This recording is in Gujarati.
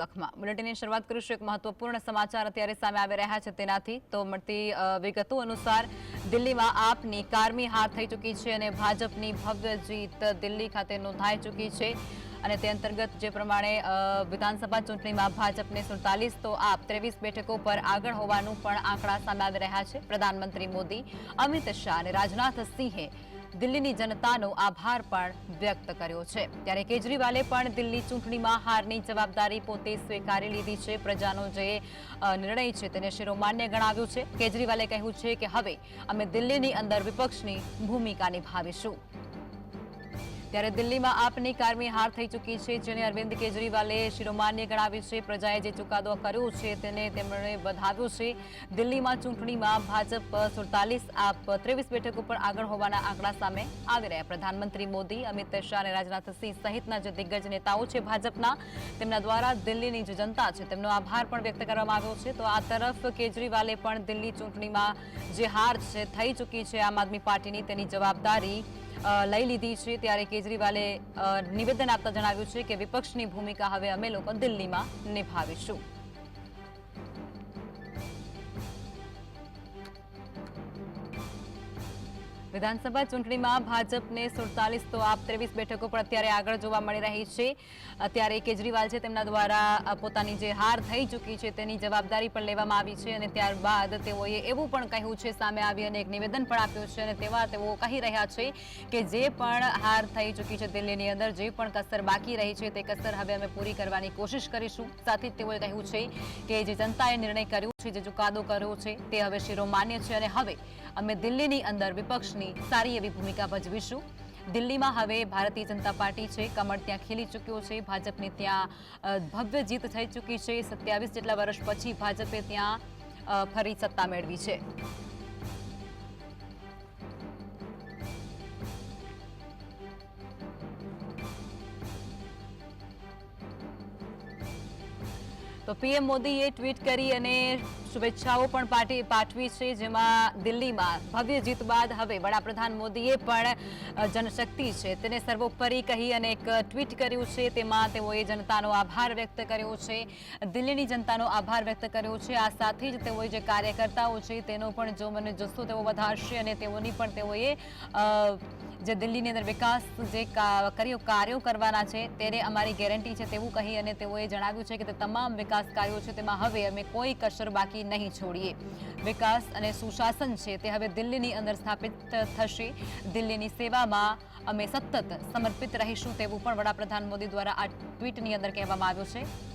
લખમાં બુલેટિનની શરૂઆત કરીશું એક મહત્વપૂર્ણ સમાચાર અત્યારે સામે આવી રહ્યા છે તેનાથી. તો મળતી વિગતો અનુસાર દિલ્હીમાં આપની કારમી હાર થઈ ચૂકી છે અને ભાજપની ભવ્ય જીત દિલ્હી ખાતે નોંધાઈ ચૂકી છે. અને તે અંતર્ગત જે પ્રમાણે વિધાનસભા ચૂંટણીમાં ભાજપને સુડતાલીસ, તો આપ ત્રેવીસ બેઠકો પર આગળ હોવાનું પણ આંકડા સામે આવી રહ્યા છે. પ્રધાનમંત્રી મોદી, અમિત શાહ અને રાજનાથ સિંહે દિલ્હીની જનતાનો આભાર પણ વ્યક્ત કર્યો છે. ત્યારે કેજરીવાલે પણ દિલ્હી ચૂંટણીમાં હારની જવાબદારી પોતે સ્વીકારી લીધી છે. પ્રજાનો જે નિર્ણય છે તેને શિરોમાન્ય ગણાવ્યું છે. કેજરીવાલે કહ્યું છે કે હવે અમે દિલ્હીની અંદર વિપક્ષની ભૂમિકા નિભાવીશું. ત્યારે દિલ્હીમાં આપની કારમી હાર થઈ ચૂકી છે, જેને અરવિંદ કેજરીવાલે શિરોમાન્ય ગણાવ્યું છે. પ્રજાએ જે ચુકાદો કર્યો છે તેને તેમણે વધાવ્યો છે. દિલ્હીમાં ચૂંટણીમાં ભાજપ સુડતાલીસ, આપ ત્રેવીસ બેઠક ઉપર આગળ હોવાના આંકડા સામે આવી રહ્યા. પ્રધાનમંત્રી મોદી, અમિત શાહ અને રાજનાથસિંહ સહિતના જે દિગ્ગજ નેતાઓ છે ભાજપના, તેમના દ્વારા દિલ્હીની જે જનતા છે તેમનો આભાર પણ વ્યક્ત કરવામાં આવ્યો છે. તો આ તરફ કેજરીવાલે પણ દિલ્હી ચૂંટણીમાં જે હાર છે, થઈ ચૂકી છે આમ આદમી પાર્ટીની તેની જવાબદારી લઈ લીધી છે. ત્યારે કેજરીવાલે નિવેદન આપતા જણાવ્યું છે કે વિપક્ષની ભૂમિકા હવે અમે લોકો દિલ્હીમાં નિભાવીશું. વિધાનસભા ચૂંટણીમાં ભાજપને સુડતાલીસ તો આપ ત્રેવીસ બેઠકો પણ અત્યારે આગળ જોવા મળી રહી છે. અત્યારે કેજરીવાલ છે તેમના દ્વારા પોતાની જે હાર થઈ ચૂકી છે તેની જવાબદારી પણ લેવામાં આવી છે અને ત્યારબાદ તેઓએ એવું પણ કહ્યું છે, સામે આવી અને એક નિવેદન પણ આપ્યું છે અને તેવા તેઓ કહી રહ્યા છે કે જે પણ હાર થઈ ચૂકી છે દિલ્હીની અંદર, જે પણ કસર બાકી રહી છે તે કસર હવે અમે પૂરી કરવાની કોશિશ કરીશું. સાથે જ તેઓએ કહ્યું છે કે જે જનતાએ નિર્ણય કર્યો જે ચુકાદો કર્યો છે. તે હવે શિરોમાન્ય છે અને હવે અમે દિલ્હીની અંદર વિપક્ષની સારી એવી ભૂમિકા ભજવીશું. દિલ્હીમાં હવે ભારતીય જનતા પાર્ટી છે. કમળ ત્યાં ખીલી ચૂક્યો છે. ભાજપને ત્યાં ભવ્ય જીત થઈ ચૂકી છે. સત્યાવીસ જેટલા વર્ષ પછી ભાજપે ત્યાં ફરી સત્તા મેળવી છે. તો પીએમ મોદીએ ટ્વીટ કરી અને શુભેચ્છાઓ પણ પાઠવી છે, જેમાં દિલ્હીમાં ભવ્ય જીત બાદ હવે વડાપ્રધાન મોદીએ પણ જનશક્તિ છે. તેને સર્વોપરી કહી અને એક ટ્વીટ કર્યું છે, તેમાં તેઓએ જનતાનો આભાર વ્યક્ત કર્યો છે. દિલ્હીની જનતાનો આભાર વ્યક્ત કર્યો છે. આ સાથે જ તેઓએ જે કાર્યકર્તાઓ છે, તેનો પણ જો મને જુસ્સો તેઓ વધારશે અને તેઓની પણ તેઓએ જે દિલ્હીની અંદર વિકાસ જે કર્યો કરવાના છે, તેને અમારી ગેરંટી છે તેવું કહી અને તેઓએ જણાવ્યું છે કે તે તમામ વિકાસ કાર્યો છે, તેમાં હવે અમે કોઈ કસર બાકી નહીં છોડીએ. વિકાસ અને સુશાસન છે, તે હવે દિલ્હીની અંદર સ્થાપિત થશે. દિલ્હીની સેવામાં અમે સતત સમર્પિત રહીશું તેવું પણ વડાપ્રધાન મોદી દ્વારા આ ટ્વીટની અંદર કહેવામાં આવ્યું છે.